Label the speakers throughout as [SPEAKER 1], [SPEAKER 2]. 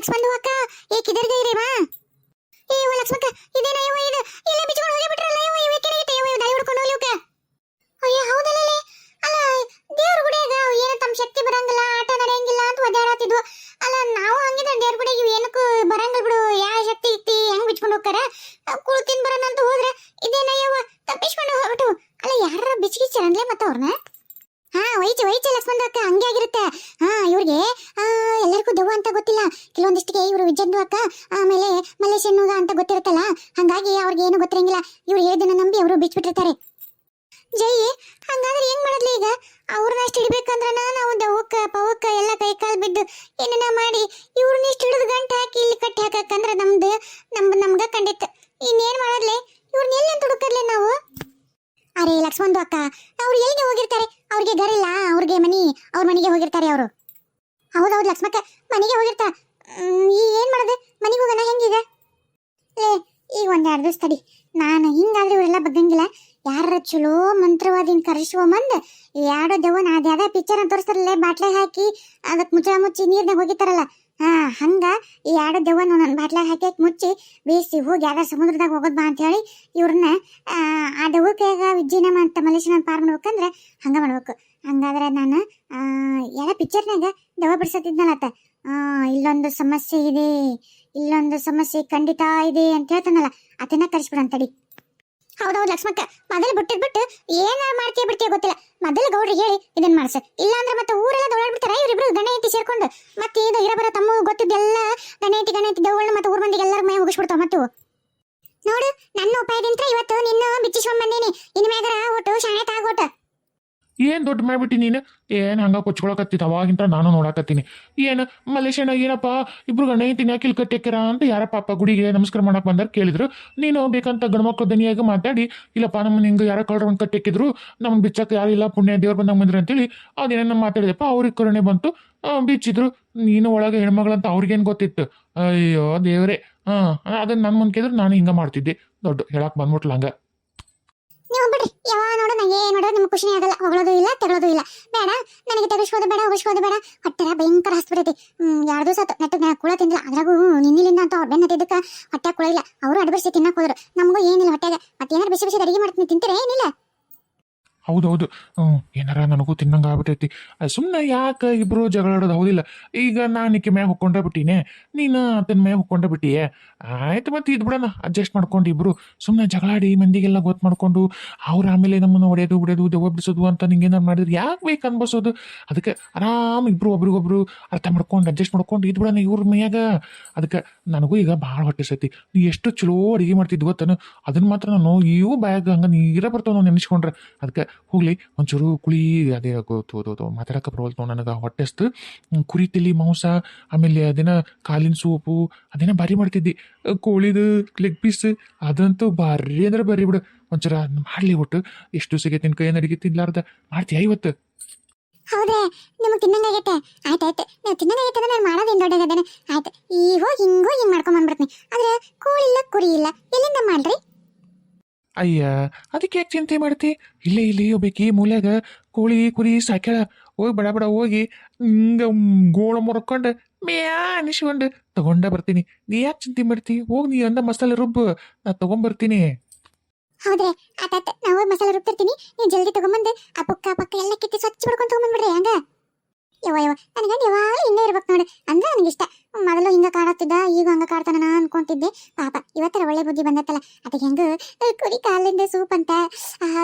[SPEAKER 1] ಲಕ್ಷ್ಮಣ್ ಅಕ್ಕ ಏ, ಕಿದರ್ಗ ಇರೇವಾ ಏ ಇವ ಲಕ್ಷ್ಮಕ್ಕ, ಇದೇನ ಅಯ್ಯೋ ಇದು? ಇಲ್ಲ ಬಿಚ್ಕೊಂಡು ಹೋಗಿ ಬಿಟ್ರಲ್ಲ ಇವ ಕೆರೆ ಇಟ್ಟೆ ಇವ ದಾರಿ ಹುಡ್ಕೊಂಡು ಹೋಗ್ಲಿವ್ಕ ಅಯ್ಯ, ಹೌದಲ್ಲ ಅಲ್ಲ, ದೇವ್ರ ಗುಡಿಯಾಗ ಏನು ತಮ್ಮ ಶಕ್ತಿ ಬರಂಗಿಲ್ಲ, ಆಟ ನಡೆಯಂಗಿಲ್ಲ ಅಂತ ಒದ್ದಾಡತ್ತಿದ್ವು ಅಲ್ಲ, ನಾವು ಹಂಗಿದ್ರೆ ದೇವ್ರ ಗುಡಿಯಾಗ ಏನಕ್ಕೂ ಬರಂಗಿಲ್ಲ ಬಿಡು ಯಾವ ಶಕ್ತಿ ಇತ್ತಿ ಹೆಂಗ್ ಬಿಚ್ಕೊಂಡು ಹೋಗ್ತಾರ ಕುಳ್ ತಿನ್ ಬರೋಣ ಅಂತ ಹೋದ್ರೆ ಇದೇನ ಇವ ತಪ್ಪಿಸ್ಕೊಂಡು ಹೋಗ್ಬಿಟ್ಟು ಅಲ್ಲ ಯಾರ ಬಿಚ್ಚಿಗಿಚ್ಚಾರನ್ಲೇ ಮತ್ತ ಅವ್ರನ್ನ ಹಾ ವೈಚಿ ವೈಚಿ ಲಕ್ಷ್ಮಣ ಅಕ್ಕ ಹಂಗೆ ಆಗಿರುತ್ತೆ ಹಾ ಇವ್ರಿಗೆ ಆ, ಎಲ್ಲರಿಗೂ ದೆವ್ವ ಅಂತ ಗೊತ್ತಿಲ್ಲ ಕೆಲವೊಂದಿಷ್ಟಿಗೆ ಇವರು ವಿಜಯಂದು ಅಕ್ಕ ಆಮೇಲೆ ಮಲ್ಲೇಶನ್ನುಗ ಅಂತ ಗೊತ್ತಿರುತ್ತಲ್ಲ ಹಂಗಾಗಿ ಅವ್ರಿಗೆ ಏನು ಗೊತ್ತಿರಂಗಿಲ್ಲ. ಇವ್ರು ಹೇಳಿದನ್ನ ನಂಬಿ ಅವರು ಬಿಚ್ಚಿಬಿಟ್ಟಿರ್ತಾರೆ ಜೈ ಹಂಗಾದ್ರೆ ಏನ್ ಮಾಡದ್ಲಿ ಈಗ? ಅವ್ರನ್ನ ಅಷ್ಟು ಹಿಡ್ಬೇಕಂದ್ರ ನಾವು ದವಕ್ಕ ಪವಕ್ಕ ಎಲ್ಲ ಕೈ ಕಾಲು ಬಿದ್ದು ಏನನ್ನ ಮಾಡಿ ಇವ್ರನ್ನ ಇಷ್ಟು ಹಿಡಿದು ಗಂಟು ಹಾಕಿ ಇಲ್ಲಿ ಕಟ್ಟಿ ಹಾಕಕ್ಕಂದ್ರ ನಮ್ದು ನಮ್ ನಮ್ಗ ಕಂಡಿತ್ತು ಇನ್ನೇನ್ ಮಾಡದ್ಲೆ? ಇವ್ರನ್ನ ಎಲ್ಲಿ ಅಂತ ನಾವು? ಅರೆ ಲಕ್ಷ್ಮಣ್ ಅಕ್ಕ, ಅವ್ರು ಎಲ್ಲಿಗೆ ಹೋಗಿರ್ತಾರೆ? ಅವ್ರಿಗೆ ಗರಿಲ್ಲ ಅವ್ರಿಗೆ ಮನಿ, ಅವ್ರ ಮನೆಗೆ ಹೋಗಿರ್ತಾರೆ ಅವರು. ಹೌದೌದು ಲಕ್ಷ್ಮಕ್ಕ, ಮನೆಗೆ ಹೋಗಿರ್ತಾ. ಈ ಏನ್ ಮಾಡೋದು? ಮನೆಗೆ ಹೋಗೋಣ ಹೆಂಗೀಗ? ಲೇ ಈಗ ಒಂದ್ ಎರಡು ದಿವಸ ತಡಿ. ನಾನು ಹಿಂಗಾದ್ರೆ ಇವರೆಲ್ಲ ಬಗ್ಗಂಗಿಲ್ಲ. ಯಾರ ಚಲೋ ಮಂತ್ರವಾದಿನ ಕರೆಸುವ ಮಂದ್ ಯಾಡೋ ದೆವ್ವನ ಅದ್ಯಾದ ಯಾವ್ದ ಪಿಕ್ಚರ್ ತೋರಿಸ್ತಾರಲ್ಲ ಬಾಟ್ಲೆ ಹಾಕಿ ಅದಕ್ಕೆ ಮುಚ್ಚಳ ಮುಚ್ಚಿ ನೀರ್ನಾಗ ಹೋಗಿತ್ತಾರಲ್ಲ ಹಾ ಹಂಗ ಈ ಯಾಡೋ ದೆವ್ವ ನನ್ನ ಬಾಟ್ಲೆ ಹಾಕಿ ಮುಚ್ಚಿ ಬೇಯಿಸಿ ಹೋಗಿ ಯಾವ್ದಾರ ಸಮುದ್ರದಾಗ ಹೋಗೋದ್ ಬಾ ಅಂತ ಹೇಳಿ ಇವ್ರನ್ನ ಆ, ದೆವ್ವಕ್ಕೆ ವಿಜ್ಜಿನ ಅಂತ ಮಲೇಶನ ಪಾರ್ ಮಾಡ್ಬೇಕಂದ್ರೆ ಹಂಗ ಮಾಡ್ಬೇಕು. ಹಂಗಾದ್ರೆ ನಾನು ಎಲ್ಲ ಪಿಕ್ಚರ್ನಾಗ ದವಾ ಬಿಡ್ಸತ್ತಿದ್ನಲ್ಲ ಆ, ಇಲ್ಲೊಂದು ಸಮಸ್ಯೆ ಇದೆ, ಇಲ್ಲೊಂದು ಸಮಸ್ಯೆ ಖಂಡಿತ ಇದೆ ಅಂತ ಹೇಳ್ತಾನಲ್ಲ, ಅದನ್ನ ಕರೆಸ್ಬಿಡು ಅಂತಡಿ ಹೌದೌದು ಲಕ್ಷ್ಮಕ್ಕ, ಮೊದಲು ಬಿಟ್ಟಿದ್ಬಿಟ್ಟು ಏನ ಮಾಡ್ತೀಯ ಬಿಡ್ತೀಯ ಗೊತ್ತಿಲ್ಲ. ಮೊದಲು ಗೌಡ್ರಿಗೆ ಹೇಳಿ ಇದನ್ನ ಮಾಡ್ಸ. ಇಲ್ಲ ಅಂದ್ರೆ ಮತ್ತೆ ಊರೆಲ್ಲ ದೌಡಾಡ್ಬಿಡ್ತಾರ ಇವರಿಬ್ರು ಗಣೇತಿ ಸೇರ್ಕೊಂಡು. ಮತ್ತೆ ಇದು ಇರಬರ ತಮ್ಮ ಗೊತ್ತಿದ್ದೆಲ್ಲ ಗಣೇತಿ ಗಣೇತಿ ಗಣ ಮತ್ತೆ ಊರ್ ಮಂದಿಗೆ ಎಲ್ಲರ ಮೈ ಹೋಗಿಸ್ಬಿಡ್ತಾವ ಮತ್ತು. ನೋಡು, ನನ್ನ ಉಪಾಯದಿಂದ ಇವತ್ತು ನಿನ್ನ ಬಿಚ್ಚಿಸ್ಕೊಂಡ್ ಬಂದೀನಿ. ಇನ್ಮ್ಯಾಗರ ಒಟ್ಟು ಶಾಣೆ ತಾಗೋಟ.
[SPEAKER 2] ಏನ್ ದೊಡ್ಡ ಮಾಡ್ಬಿಟ್ಟಿ ನೀನು? ಏನ್ ಹಂಗೆ ಕೊಚ್ಕೊಳಕತ್ತಿತ್ತು ಅವಾಗಿಂತ ನಾನು ನೋಡಕತ್ತೀನಿ. ಏನು ಮಲೇಷ್ಯಾನಾಗ ಏನಪ್ಪ? ಇಬ್ರು ಗಣ್ಣ ಹೇಳ್ತೀನಿ ಯಾಕೆ ಇಲ್ಲಿ ಅಂತ ಯಾರ ಪಾಪ ಗುಡಿಗೆ ನಮಸ್ಕಾರ ಮಾಡಕ್ಕೆ ಬಂದಾರ ಕೇಳಿದ್ರು. ನೀನು ಬೇಕಂತ ಗಂಡ್ಮಕ್ಳು ದನಿಯಾಗಿ ಮಾತಾಡಿ, ಇಲ್ಲಪ್ಪ ನಮ್ಮನ್ನ ಹಿಂಗೆ ಯಾರ ಕಳ್ರ ಕಟ್ಟಿಕ್ಕಿದ್ರು ನಮ್ಮ ಬಿಚ್ಚಕ್ಕೆ ಯಾರಿಲ್ಲ ಪುಣ್ಯ ದೇವ್ರು ಬಂದಂಗೆ ಬಂದ್ರೆ ಅಂತೇಳಿ ಅದೇನ ಮಾತಾಡಿದೆಪ್ಪ, ಅವ್ರಿಗೆ ಕರುಣೆ ಬಂತು. ಬಿಚ್ಚಿದ್ರು. ನೀನು ಒಳಗೆ ಹೆಣ್ಮಗಳಂತ ಅವ್ರಿಗೇನು ಗೊತ್ತಿತ್ತು? ಅಯ್ಯೋ ದೇವರೇ. ಹಾಂ ಅದನ್ನ ನನ್ನ ಮುಂದೆ ನಾನು ಹಿಂಗೆ ಮಾಡ್ತಿದ್ದೆ. ದೊಡ್ಡ ಹೇಳಕ್ಕೆ ಬಂದ್ಬಿಟ್ಲ ಹಂಗ
[SPEAKER 1] ಏನ್ ಮಾಡೋದು ನಿಮ್ಗೆ ಖುಷಿನೇ ಆಗಲ್ಲ. ಹೊಗಳೋದು ಇಲ್ಲ, ತೆಗಳೋದು ಇಲ್ಲ. ಬೇಡ, ನನಗೆ ತೆಗಿಸ್ಕೋದು ಬೇಡ ಹೊಗಿಸ್ಕೋದು ಬೇಡ. ಹೊಟ್ಟೆರ ಭಯಂಕರ ಹಸ್ಬಿಡೈತಿ ಯಾರ್ದು ಆತು ನೆಟ್ಟಗೆ ಕುಳ ತಿಂದಿಲ್ಲ. ಅದ್ರಾಗೂ ನಿನ್ನಿಲಿಂದ ಅಂತ ಅವ್ರು ಬೆನ್ನ ಹತ್ತಿದ್ದಕ್ಕೆ ಹೊಟ್ಟೆ ಕುಳ ಇಲ್ಲ ಅವರು ಅಡ್ಬರ್ಸಿ ತಿನ್ನಕ್ ಹೋದ್ರು. ನಮಗೂ ಏನಿಲ್ಲ ಹೊಟ್ಟೆಗೆ. ಮತ್ತೆ ಏನಾರು ಬಿಸಿ ಬಿಸಿ ಅಡಿಗೆ ಮಾಡ್ತೀನಿ. ತಿಂತೀರ? ಏನಿಲ್ಲ.
[SPEAKER 2] ಹೌದೌದು. ಹ್ಞೂ, ಏನಾರ ನನಗೂ ತಿನ್ನಂಗ ಆಗ್ಬಿಟ್ಟೈತಿ. ಸುಮ್ಮನೆ ಯಾಕೆ ಇಬ್ರು ಜಗಳಾಡೋದು ಹೌದಿಲ್ಲ. ಈಗ ನಾನು ಈಕೆ ಮ್ಯಾಗ ಹೊಕ್ಕೊಂಡೇ ಬಿಟ್ಟಿನಿ. ನೀನು ಆತನ ಮ್ಯಾಗ ಹೊಕ್ಕೊಂಡೇ ಬಿಟ್ಟಿಯೇ? ಆಯ್ತು ಮತ್ತೆ ಇದು ಬಿಡೋಣ. ಅಡ್ಜಸ್ಟ್ ಮಾಡ್ಕೊಂಡು ಇಬ್ರು. ಸುಮ್ಮನೆ ಜಗಳಾಡಿ ಮಂದಿಗೆಲ್ಲ ಗೊತ್ತು ಮಾಡ್ಕೊಂಡು ಅವ್ರು ಆಮೇಲೆ ನಮ್ಮನ್ನು ಹೊಡೆಯೋದು ಬಿಡೋದು ದೆವ್ವ ಬಿಡಿಸೋದು ಅಂತ ನಿಂಗೇನಾರು ಮಾಡಿದ್ರೆ ಯಾಕೆ ಬೇಕು ಅನ್ಬಸೋದು ಅದಕ್ಕೆ ಆರಾಮ್ ಇಬ್ರು, ಒಬ್ರಿಗೊಬ್ರು ಅರ್ಥ ಮಾಡ್ಕೊಂಡು, ಅಡ್ಜಸ್ಟ್ ಮಾಡ್ಕೊಂಡು ಇದು ಬಿಡೋಣ ಇವ್ರ ಮ್ಯಾಗ. ಅದಕ್ಕೆ ನನಗೂ ಈಗ ಭಾಳ ಹೊಟ್ಟೆ ಸೈತಿ. ನೀ ಎಷ್ಟು ಚಲೋ ಅಡುಗೆ ಮಾಡ್ತಿದ್ವಿ ಗೊತ್ತೇನು? ಅದನ್ನ ಮಾತ್ರ ನಾನು ಇವು ಬ್ಯಾಗ್ ಹಂಗೆ ನೀರ ಬರ್ತಾವ ನಾವು ನೆನೆಸ್ಕೊಂಡ್ರೆ. ಅದಕ್ಕೆ ಹೋಗ್ಲಿ, ಒಂಚೂರು ಕುಳಿ, ಅದೇ ಮಾತಾಡಕ್ಕೆ ಬರೋಲ್ತು ನನಗೆ ಹೊಟ್ಟೆಸ್ತು. ಕುರಿ ತಿಲಿ ಮಾಂಸ, ಆಮೇಲೆ ಅದೇನ ಕಾಲಿನ ಸೋಪು, ಅದೇನ ಭಾರಿ ಮಾಡ್ತಿದ್ದಿ. ಕೋಳಿದು ಲೆಗ್ ಪೀಸ್ ಅದಂತೂ ಭಾರಿ ಅಂದ್ರೆ ಬರ್ರಿ ಬಿಡು. ಒಂಚೂರ ಮಾಡ್ಲಿ ಒಟ್ಟು. ಎಷ್ಟು ಸಿಗೆ ತಿನ್ಕ ಏನು ಅಡಿಗೆ ತಿನ್ಲಾರ್ದ? ಮಾಡ್ತೀಯ ಇವತ್ತು?
[SPEAKER 1] ಹೌದ್ರೆ, ನಿಮಗೆ ತಿನ್ನಂಗಾಗೈತೆ ಆಯ್ತಾಯ್ತು ನೀವು ತಿನ್ನಂಗಾಗೈತೆ ನಾನು ಮಾಡೋದೇನು ದೊಡ್ಡಗದೇನೆ? ಆಯ್ತು. ಈ ಹೋಗಿ, ಹಿಂಗೆ ಹೋಗಿ, ಹಿಂಗ್ ಮಾಡ್ಕೊಂಡ್ ಬಂದ್ಬಿಡ್ತೀನಿ. ಆದ್ರೆ ಕೋಳಿ ಇಲ್ಲ, ಕುರಿ ಇಲ್ಲ. ಎಲ್ಲಿಂದ ಮಾಡ್ರಿ?
[SPEAKER 2] ಅಯ್ಯ, ಅದಕ್ಕೆ ಯಾಕೆ ಚಿಂತೆ ಮಾಡ್ತಿ? ಇಲ್ಲೇ ಇಲ್ಲಿ ಒಬ್ಬಕಿ ಮೂಲ್ಯಾಗ ಕೋಳಿ, ಕುರಿ, ಸಾಕ್ಯಾಳ. ಹೋಗಿ ಬಡ ಬಡ ಹೋಗಿ, ಹಿಂಗ ಗೋಳ ಮುರ್ಕೊಂಡು ಮ್ಯಾ ಅನಿಸ್ಕೊಂಡು ತಗೊಂಡ ಬರ್ತೀನಿ. ನೀ ಯಾಕೆ ಚಿಂತೆ ಮಾಡ್ತಿ? ಹೋಗಿ ನೀ ಅಂದ ಮಸಾಲೆ ರುಬ್ಬು, ನಾ ತಗೊಂಬರ್ತೀನಿ.
[SPEAKER 1] ಹೌದ್ರೆ ಆತಾತ ನಾವು ಮಸಾಲೆ ರುಬ್ಬಿರ್ತೀನಿ. ನೀ ಜಲ್ದಿ ತಗೊಂಬಂದು, ಆ ಪುಕ್ಕ ಪಕ್ಕ ಎಲ್ಲ ಕಿತ್ತಿ ಸ್ವಚ್ಛ ಮಾಡ್ಕೊಂಡು ತಗೊಂಬಂದ್ಬಿಡ್ರಿ, ಹಂಗ? ಯವ ನನ್ನ ನನಗೆ ಯಾವಾಗಲೂ ಹಿಂಗೆ ಇರ್ಬೇಕು ನೋಡಿ. ಅಂದ್ರೆ ನನಗಿಷ್ಟ. ಮೊದಲು ಹಿಂಗ ಕಾಡತ್ತಿದ್ದ ಈಗ ಹಂಗ ಕಾಡ್ತಾನ ಅನ್ಕೊಂತಿದ್ದೆ. ಪಾಪ ಇವತ್ತರ ಒಳ್ಳೆ ಬುದ್ಧಿ ಬಂದತ್ತಲ್ಲ ಅದಕ್ಕೆ ಹೆಂಗ ಕುರಿ ಕಾಲಿಂದ ಸೂಪ್ ಅಂತ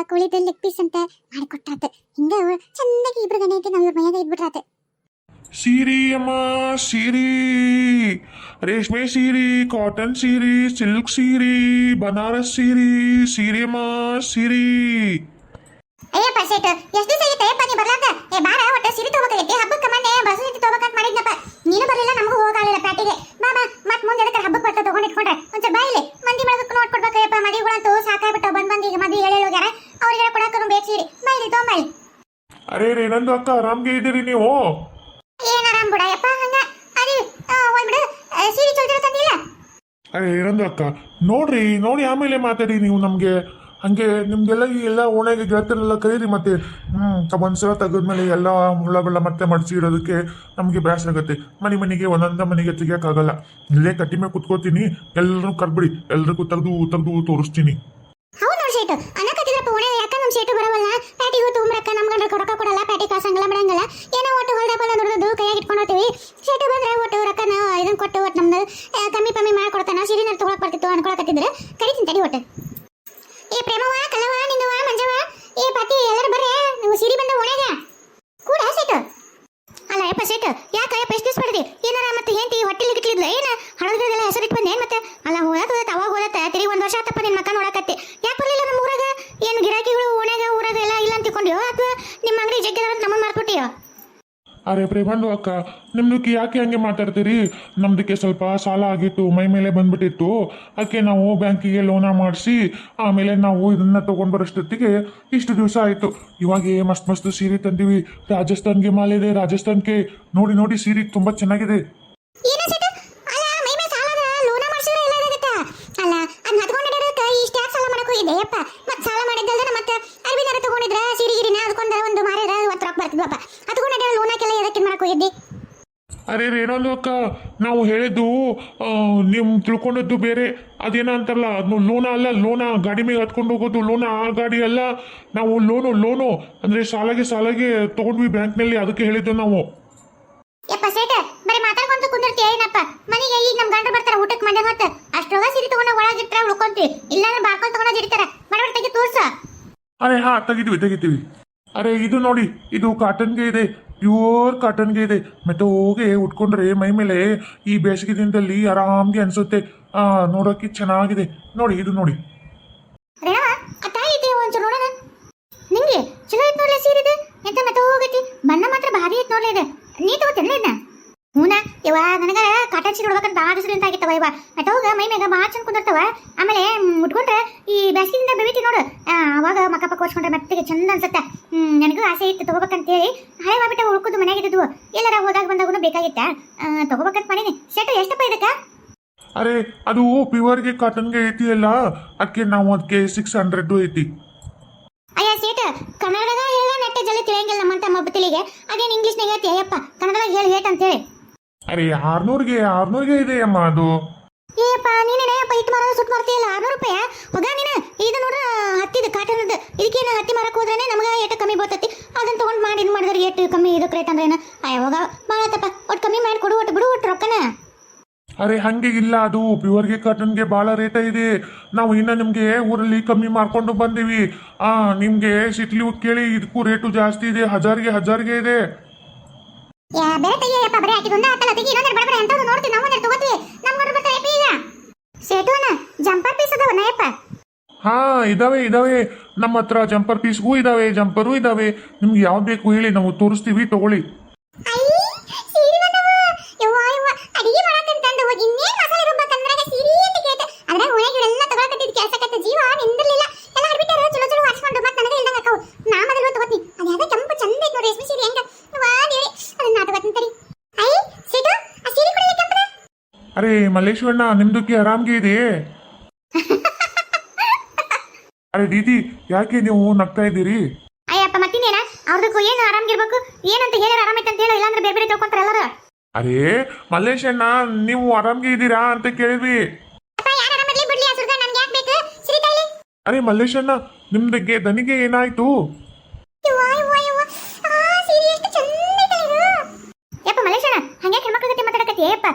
[SPEAKER 1] ಕುಳಿದ ಲೆಗ್ ಪೀಸ್ ಅಂತ ಮಾಡಿ ಕೊಟ್ಟಾತ ಹಿಂಗ ಚೆನ್ನಾಗಿ ಇಬ್ರು ಗಣೆ ಐತಿ ನಾವು ಇವ್ರ ಮನ್ಯಾಗ ಇದ್ಬಿಟ್ರಾತ.
[SPEAKER 3] ಸೀರಿ ಅಮ್ಮ, ಸೀರಿ. ರೇಷ್ಮೆ ಸೀರಿ, ಕಾಟನ್ ಸೀರಿ, ಸಿಲ್ಕ್ ಸೀರಿ, ಬನಾರಸ್ ಸೀರಿ ಸೀರಿ ಅಮ್ಮ, ಸೀರಿ.
[SPEAKER 1] ಅಯ್ಯಪ್ಪ ಶೇಟ್ ಎಷ್ಟು ದಿವಸ ಆಗೈತೆ ಅಯ್ಯಪ್ಪ ನೀ ಬರ್ಲಾಕ ಏ ಬಾರ ಒಟ್ಟ ಸಿರಿ ತಗೋಬೇಕಾಗೈತಿ ಹಬ್ಬಕ್ಕೆ ಮೊನ್ನೆ ಬಸು ಜೊತೆ ತಗೋಬೇಕಂತ ಮಾಡಿದ್ನಪ್ಪ. ನೀನು ಬರಲಿಲ್ಲ ನಮಗೂ ಹೋಗಾಗಲಿಲ್ಲ ಪ್ಯಾಟಿಗೆ. ಬಾ ಬಾ ಮತ್ ಮುಂದೆ ಅದಕ್ಕೆ ಹಬ್ಬಕ್ಕೆ ಬರ್ತಾ ತಗೊಂಡ್ ಇಟ್ಕೊಂಡ್ರೆ. ಒಂಚೂರು ಬಾಯಿಲಿ ಮಂದಿ ಬೆಳಗಕ್ಕೆ ನೋಡ್ಕೊಡ್ಬೇಕಯ್ಯಪ್ಪ ಮದಿಗಳಂತೂ ಸಾಕಾಗ್ಬಿಟ್ಟು ಬಂದ್ ಬಂದು ಈಗ ಮದಿ ಹೇಳಿ ಹೋಗ್ಯಾರ. ಅವ್ರಿಗೆ ಕೊಡಕ್ಕೂ ಬೇಕು ಸೀರಿ. ಬಾಯಿಲಿ ತೊಗೊಂಬಾಯಿ
[SPEAKER 3] ಅರೇ ರೇ ನಂದು ಅಕ್ಕ ಆರಾಮ್ಗೆ ಇದ್ದೀರಿ ನೀವು?
[SPEAKER 1] ಏನ್ ಆರಾಮ್ ಬಿಡಯಪ್ಪ ಹಂಗ. ಅರಿ ಹೋಗ್ಬಿಡು. ಆ, ಸೀರೆ ಚೌದಿರ ತಂದಿಲ್ಲ?
[SPEAKER 3] ಅರೇ ನಂದು ಅಕ್ಕ. ನೋಡ್ರಿ ನೋಡಿ ಆಮೇಲೆ ಮಾತಾಡಿ ನೀವು ನಮಗೆ.
[SPEAKER 2] ಹಂಗೆ ನಿಮ್ಗೆಲ್ಲ ಈ ಎಲ್ಲ ಓಣೆಗೆ ಗೆಳತಿರೆಲ್ಲ ಕರೀರಿ ಮತ್ತೆ. ಹ್ಮ್ ಒಂದ್ಸಲ ತೆಗೆದ್ಮೇಲೆ ಎಲ್ಲ ಹುಳಗಳ ಮತ್ತೆ ಮಡಚಿ ಇರೋದಕ್ಕೆ ನಮಗೆ ಬೇಸರ ಆಗುತ್ತೆ. ಮನೆ ಮನೆಗೆ, ಒಂದೊಂದ ಮನೆಗೆ ತೆಗಿಯಕ್ಕಾಗಲ್ಲ. ಇಲ್ಲೇ ಕಟ್ಟಿ ಮೇಲೆ ಕುತ್ಕೋತೀನಿ ಎಲ್ಲರೂ ಕರ್ಬಿಡಿ ಎಲ್ರಿಗೂ ತೆಗ್ದು ತೆಗ್ದು ತೋರಿಸ್ತೀನಿ.
[SPEAKER 1] ಹೌದು ನಮ್ಮ ಶೇಟು. ಅನ್ನಕತ್ತಿದ್ರಪ್ಪ ಓಣೆ ಯಾಕ ನಮ್ಮ ಶೇಟು ಬರವಲ್ಲ ಪ್ಯಾಟಿಗೂ ತುಂಬರಕ್ಕ ಗಂಡ್ರ ರೊಕ್ಕ ಕೊಡಲ್ಲ, ಪ್ಯಾಟಿ ಕಾಸಂಗಲ್ಲ ಬಿಡಂಗಲ್ಲ. ಏನೋ ಒಟ್ಟು ಹೊಲ್ದ ಬಲ್ಲ ದುಡ್ದು ಕೈಯಾಗಿ ಇಟ್ಕೊಂಡು ಹೋಗ್ತೀವಿ. ಶೇಟು ಬಂದ್ರೆ ಒಟ್ಟು ರೊಕ್ಕನ ಇದನ್ನ ಕೊಟ್ಟು ಒಟ್ಟು ಕಮ್ಮಿ ಕಮ್ಮಿ ಮಾಡ್ಕೊಡ್ತಾನ ಸಿರಿನ ತಗೊಳಕ್ ಬರ್ತಿತ್ತು ಅನ್ಕೊಳಕತ್ತಿದ್ರೆ. ಕರಿತೀನಿ ತಡಿ ಒಟ್ಟು ಏ ಪ್ರೇಮವ ಕಲವ ನಿಂಗವ ಮಂಜವ ಏ ಪಾತಿ ಎಲ್ಲರೂ ಬರ್ರೆ ನೀವು ಸಿರಿ ಬಂದ ಓಣೆಗ ಕೂಡ ಶೇಟು ಅಲ್ಲ ಯಪ್ಪ ಶೇಟ್ ಯಾಕ ಯಪ್ಪ ಎಷ್ಟು ದಿವಸ ಪಡೆದಿ ಏನಾರ ಮತ್ತೆ ಹೆಂಡತಿ ಹೊಟ್ಟೆಲಿ ಗಿಟ್ಲಿದ್ಲ ಏನ ಹಳದ್ರದೆಲ್ಲ ಹೆಸರಿಟ್ಟು ಬಂದೆ ಮತ್ತೆ ಅಲ್ಲ ಹೋಗತ್ತ ಅವಾಗ ಹೋಗತ್ತ ತಿರುಗಿ ಒಂದ್ ವರ್ಷ ಆತಪ್ಪ ನಿನ್ ಮಕ್ಕ ನೋಡಕತ್ತಿ ಯಾಕೆ ಬರ್ಲಿಲ್ಲ ನಮ್ಮ ಊರಾಗ ಏನು ಗಿರಾಕಿಗಳು ಓಣ್ಯಾಗ ಊರಾಗ ಎಲ್ಲ ಇಲ್ಲ ಅಂತ ತಿಳ್ಕೊಂಡ್ಯೋ ಅಥವಾ ನಿಮ್ಮ ಅಂಗಡಿ ಜಗ್ಗಿದಾರ ಅಂತ ನಮ್ಮ ಮಾರ್ಬಿಟ್ಟಿಯೋ
[SPEAKER 2] ಅರೆ ಪ್ರೇಮಂದು ಅಕ್ಕ ನಿಮ್ದಕ್ಕೆ ಯಾಕೆ ಹಂಗೆ ಮಾತಾಡ್ತೀರಿ? ನಮ್ದಕ್ಕೆ ಸ್ವಲ್ಪ ಸಾಲ ಆಗಿತ್ತು, ಮೈ ಮೇಲೆ ಬಂದ್ಬಿಟ್ಟಿತ್ತು. ಅದಕ್ಕೆ ನಾವು ಬ್ಯಾಂಕಿಗೆ ಲೋನ ಮಾಡಿಸಿ, ಆಮೇಲೆ ನಾವು ಇದನ್ನ ತಗೊಂಡ್ ಬರೋಷ್ಟೊತ್ತಿಗೆ ಇಷ್ಟು ದಿವಸ ಆಯಿತು. ಇವಾಗ ಮಸ್ತ್ ಮಸ್ತ್ ಸೀರೆ ತಂದೀವಿ. ರಾಜಸ್ಥಾನ್ಗೆ ಮಾಲಿದೆ ರಾಜಸ್ಥಾನ್ಗೆ. ನೋಡಿ ನೋಡಿ, ಸೀರೆ ತುಂಬ ಚೆನ್ನಾಗಿದೆ.
[SPEAKER 1] ಅಲ್ಲ ಮೈ ಮೇಲೆ ಸಾಲದ ಲೋನ ಮಾಡಿಸಿದ್ರೆ ಎಲ್ಲ ಇದಾಗತ್ತ ಅಲ್ಲ ಅದ್ನ ಹತ್ಕೊಂಡು ನಡೆಯೋದಕ್ಕ ಇಷ್ಟ ಯಾಕೆ ಸಾಲ ಮಾಡಕ್ ಹೋಗಿದ್ದೆ ಯಪ್ಪ ಮತ್ತೆ ಸಾಲ ಮಾಡಿದ್ದಲ್ದ ಮತ್ತೆ ಅರ್ಬಿನಾರ ತಗೊಂಡಿದ್ರ ಸಿರಿಗಿರಿನ ಅದಕ್ಕೊಂದ ಒಂದು ಮಾರಿದ್ರ ಒತ್ತು ರೊಕ್ಕ ಬರ್ತಿದ್ವಪ್ಪ ಹತ್ಕೊಂಡು ನಡೆಯೋ ಲೋನಕ್ಕೆಲ್ಲ ಎದಕ್ಕೆ ಮಾಡಕ್ ಹೋಗಿದ್ದಿ
[SPEAKER 2] ಅರೆ ರೇಣಾಲು ಅಕ್ಕ ನಾವು ಹೇಳಿದ್ದು ನಿಮ್ ನೀವು ತಿಳ್ಕೊಂಡದ್ದು ಬೇರೆ. ಅದೇನ ಅಂತಾರಲ್ಲ ಅದು ಲೋನ ಅಲ್ಲ ಲೋನ ಗಾಡಿ ಮೇಲೆ ಹತ್ಕೊಂಡು ಹೋಗೋದು ಲೋನ ಆ ಗಾಡಿ ಅಲ್ಲ. ನಾವು ಲೋನು ಲೋನು. ಅಂದ್ರೆ ಸಾಲಾಗಿ ಸಾಲಾಗಿ ತಗೊಂಡ್ವಿ ಬ್ಯಾಂಕ್ನಲ್ಲಿ ಅದಕ್ಕೆ ಹೇಳಿದ್ದು ನಾವು.
[SPEAKER 1] ಯಪ್ಪ ಸೇಟ ಬರೀ ಮಾತಾಡ್ಕೊಂತ ಕುಂದಿರ್ತೀಯ ಏನಪ್ಪ? ಮನೆಗೆ ಈಗ ನಮ್ಮ ಗಂಡ್ರು ಬರ್ತಾರೆ ಊಟಕ್ಕೆ ಮಂಡ್ಯ ಹೊತ್ತ ಅಷ್ಟ್ರೊಳಗ ಸಿರಿ ತಗೊಂಡ ಒಳಗಿಟ್ರ ಉಳ್ಕೊಂತಿ. ಇಲ್ಲಾಂದ್ರೆ ಬಾರ್ಕೊಂಡ್ ತಗೊಂಡ್ ಇರ್ತಾರ ಬಡಬಡ ತೆಗಿ ತೋರ್ಸ.
[SPEAKER 2] ಅರೆ ಹಾ ತೆಗಿತೀವಿ ತೆಗಿತೀವಿ. ಅರೆ ಇದು ನೋಡಿ ಇದು ಕಾಟನ್ಗೆ ಇದೆ. ಪ್ಯೂರ್ ಕಾಟನ್ಗೆ ಇದೆ. ಮತ್ತೆ ಹೋಗಿ ಉಟ್ಕೊಂಡ್ರೆ ಮೈ ಮೇಲೆ ಈ ಬೇಸಿಗೆ ದಿನದಲ್ಲಿ ಆರಾಮ್ಗೆ ಅನ್ಸುತ್ತೆ. ಆ, ನೋಡೋಕೆ ಚೆನ್ನಾಗಿದೆ. ನೋಡಿ, ಇದು ನೋಡಿ.
[SPEAKER 1] ನಿಂಗೆ ಚಲೋ ಐತ್ ನೋಡ್ಲೆ ಇದೆ? ಎಂತ ಮತ್ತೆ ಹೋಗೈತಿ? ಬಣ್ಣ ಮಾತ್ರ ಭಾರಿ ಐತ್ ನೋಡ್ಲೆ ಇದೆ? ನೀ ತಗೋತಿಲ್ಲ ಇದನ್ನ? ಇವ ನನಗ ಕಾಟನ್ ಸೀರೆ ಉಡ್ಬೇಕಂತ ಭಾಳ ಅಂತ ಆಗಿತ್ತವ ಇವ ಮತ್ತೆ ಹೋಗ ಮೈ ಮ್ಯಾಗ ಭಾಳ ಚಂದ ಕುಂದಿರ್ತಾವ. ಆಮೇಲೆ ಮುಟ್ಕೊಂಡ್ರೆ ಈ ಬ್ಯಾಸ್ಗಿಂದ ಬೆಳಿತಿ ನೋಡು. ಅವಾಗ ಮಕ್ಕ ಪಕ್ಕ ಹೊಚ್ಕೊಂಡ್ರೆ ಮೆತ್ತಗೆ ಚಂದ ಅನ್ಸತ್ತೆ. ನನಗೂ ಆಸೆ ಇತ್ತು ತಗೋಬೇಕಂತೇಳಿ. ಹಳೆ ಮಾಡ್ಬಿಟ್ಟ ಉಳ್ಕೋದು ಮನ್ಯಾಗಿದ್ದು ಎಲ್ಲಾರ ಹೋದಾಗ ಬಂದಾಗೂ ಬೇಕಾಗಿತ್ತ? ತಗೋಬೇಕಂತ ಮಾಡೀನಿ. ಸೆಟ್ ಎಷ್ಟಪ್ಪ ಇದಕ್ಕ?
[SPEAKER 2] ಅರೆ ಅದು ಪ್ಯೂರ್ಗೆ ಕಾಟನ್ಗೆ ಐತಿ ಅಲ್ಲ? ಅದಕ್ಕೆ ನಾವು ಅದಕ್ಕೆ ಸಿಕ್ಸ್ ಹಂಡ್ರೆಡ್ ಐತಿ.
[SPEAKER 1] ಅಯ್ಯ ಸೇಟ ಕನ್ನಡದಾಗ ಹೇಳ ನೆಟ್ಟ ಜಲ್ಲಿ ತಿಳಿಯಂಗಿಲ್ಲ ನಮ್ಮಂತ ಮಬ್ಬತಿಲಿಗೆ ಅದೇನು ಇಂಗ್ಲೀಷ್ನಾಗ ಹೇಳ್ತಿ? ಅಯ್ಯಪ್ಪ ಕನ್ನಡದಾಗ ಹೇಳಿ ಹೇಟ್ ಅಂತೇಳಿ.
[SPEAKER 2] ಅರೆ ಆರ್ನೂರ್ಗೆ ಆರ್ನೂರ್ಗೆ ಇದೆ ಅಮ್ಮ ಅದು.
[SPEAKER 1] ಏಪ್ಪ ನೀನೇನಯ್ಯಪ್ಪ ಪೈಟ್ ಮಾರೋದು ಸುಟ್ಟು ಮಾರ್ತೀಯಲ್ಲ ಆರ್ನೂರು ರೂಪಾಯಿ? ಹೋಗ ನೀನು? ಇದು ನೋಡ್ರ ಹತ್ತಿದ ಕಾಟನದ ಇದಕ್ಕೇನು ಹತ್ತಿ ಮಾರಕ್ಕೆ ಹೋದ್ರೇನೆ ನಮಗೆ ಏಟು ಕಮ್ಮಿ ಬರ್ತೈತಿ. ಅದನ್ನ ತೊಗೊಂಡು ಮಾಡಿ ಇದು ಮಾಡಿದ್ರೆ ಏಟು ಕಮ್ಮಿ ಇದಕ್ಕೆ ರೇಟ್ ಅಂದ್ರೆ ಏನು? ಅಯ್ಯ ಹೋಗ ಮಾಡತ್ತಪ್ಪ ಒಟ್ಟು ಕಮ್ಮಿ ಮಾಡಿ ಕೊಡು ಒಟ್ಟು ಬಿಡು ಒಟ್ಟು ರೊಕ್ಕನ.
[SPEAKER 2] ಅರೆ ಹಂಗೆ ಇಲ್ಲ ಅದು. ಪ್ಯೂರ್ಗೆ ಕಾಟನ್ಗೆ ಭಾಳ ರೇಟ ಇದೆ. ನಾವು ಇನ್ನ ನಿಮಗೆ ಊರಲ್ಲಿ ಕಮ್ಮಿ ಮಾಡ್ಕೊಂಡು ಬಂದೀವಿ. ಆ ನಿಮ್ಗೆ ಸಿಟ್ಲಿ ಕೇಳಿ ಇದಕ್ಕೂ ರೇಟು ಜಾಸ್ತಿ ಇದೆ. ಹಜಾರ್ಗೆ ಹಜಾರ್ಗೆ ಇದೆ.
[SPEAKER 1] ಜಂಪರ್ ಪೀಸ್ ಅದಾವ
[SPEAKER 2] ಹಾ, ಇದಾವೆ ಇದಾವೆ. ನಮ್ಮ ಹತ್ರ ಜಂಪರ್ ಪೀಸ್ಗೂ ಇದಾವೆ, ಜಂಪರು ಇದಾವೆ. ನಿಮ್ಗೆ ಯಾವ್ದು ಬೇಕು ಹೇಳಿ, ನಾವು ತೋರಿಸ್ತೀವಿ, ತಗೊಳ್ಳಿ
[SPEAKER 1] ಐ ಸೀರೆ ಬಂದವ ಯವ್ವ ಯವ್ವ ಅಡಿಗೆ ಮಾಡಕಂತಂದ ಹೋಗಿ ಇನ್ನೇನ್ ಮಸಾಲೆ ರುಬ್ಬಕಂದ್ರಾಗ ಸೀರೆ ಅಂತ ಕೇಟ ಅದ್ರಾಗ ಒಳಗಿಳೆಲ್ಲ ತಗೊಳಕತ್ತಿದ್ ಕೆಲಸಕ್ಕತ್ತ ಜೀವ ನಿಂದಿರ್ಲಿಲ್ಲ ಎಲ್ಲ ಹರ್ಬಿಟ್ಟಾರ ಚಲೋ ಚಲೋ ಆಡ್ಸ್ಕೊಂಡು ಮತ್ತೆ ನನಗೆ ಇಲ್ದಂಗ ಅಕ್ಕವು ನಾ ಮೊದಲು ತಗೋತೀನಿ ಅದು ಯಾವ್ದೋ ಕೆಂಪು ಚಂದ ಐತ್ ನೋಡಿ ರೇಷ್ಮೆ ಸೀರೆ ಹೆಂಗ ವಾ ದೇವಿ ಅದನ್ನ ನಾ ತಗೋತೀನಿ ತಡಿ ಐ ಸೀಟು ಆ ಸೀರೆ ಕೊಡಲಿ ಕೆಂಪದ
[SPEAKER 2] ಅರೆ ಮಲ್ಲೇಶ್ವರಣ್ಣ ನಿಮ್ದಕ್ಕೆ ಆರಾಮ್ಗೆ ಇದೆ. ಅರೆ ದೀದಿ ಯಾಕೆ ನೀವು ನಗ್ತಾ ಇದ್ದೀರಿ?
[SPEAKER 1] ಅಯ್ಯಪ್ಪ ಮತ್ತಿನ್ನೇನ? ಅವ್ರದಕ್ಕೂ ಏನು ಆರಾಮ್ಗಿರ್ಬೇಕು ಏನಂತ ಹೇಳಿದ್ರೆ ಆರಾಮೈತೆ ಅಂತ ಹೇಳೋ ಇಲ್ಲಾಂದ್ರೆ ಬೇರೆ ಬೇರೆ ತಿಳ್ಕೊಂತಾರೆ ಎಲ್ಲರೂ.
[SPEAKER 2] ಅರೇ ಮಲ್ಲೇಶಣ್ಣ ನೀವು ಆರಾಮ್ಗೆ ಇದ್ದೀರಾ ಅಂತ ಕೇಳಿದ್ವಿ. ಅರೆ ಮಲ್ಲೇಶಣ್ಣ ನಿಮ್ದಕ್ಕೆ ದನಿಗೆ ಏನಾಯ್ತು?
[SPEAKER 1] ಯಪ್ಪ ಮಲೇಶಣ್ಣ ಹಂಗೆ ಹೆಣ್ಮಕ್ಳ ಮಾತಾಡಕತ್ತಿ ಯಪ್ಪ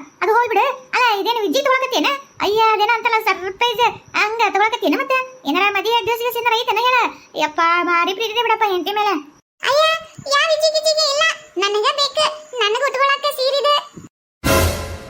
[SPEAKER 1] ಇದೇನು ವಿಜಿ ತೊಗೊಳಕತ್ತೇನ ಅಯ್ಯ, ಅದೇನ ಅಂತಲ್ಲ ಸರ್ಪ್ರೈಸ್ ಹಂಗ ತೊಗೊಳಕತ್ತೇನ ಮತ್ತೆ? ಏನಾರ ಮದಿ ದಿವಸ ದಿವಸ ಏನಾರ ಐತನ ಹೇಳ? ಯಪ್ಪ, ಭಾರಿ ಪ್ರೀತಿ ಇದೆ ಬಿಡಪ್ಪ ಹೆಂಟಿ ಮೇಲೆ. ಅಯ್ಯ ಯಾವ ವಿಜಿ ಗಿಜ್ಜಿಗೆ ಇಲ್ಲ. ನನಗೆ ಬೇಕು. ನನಗೆ ಉಟ್ಕೊಳಕ್ಕೆ ಸೀರಿದೆ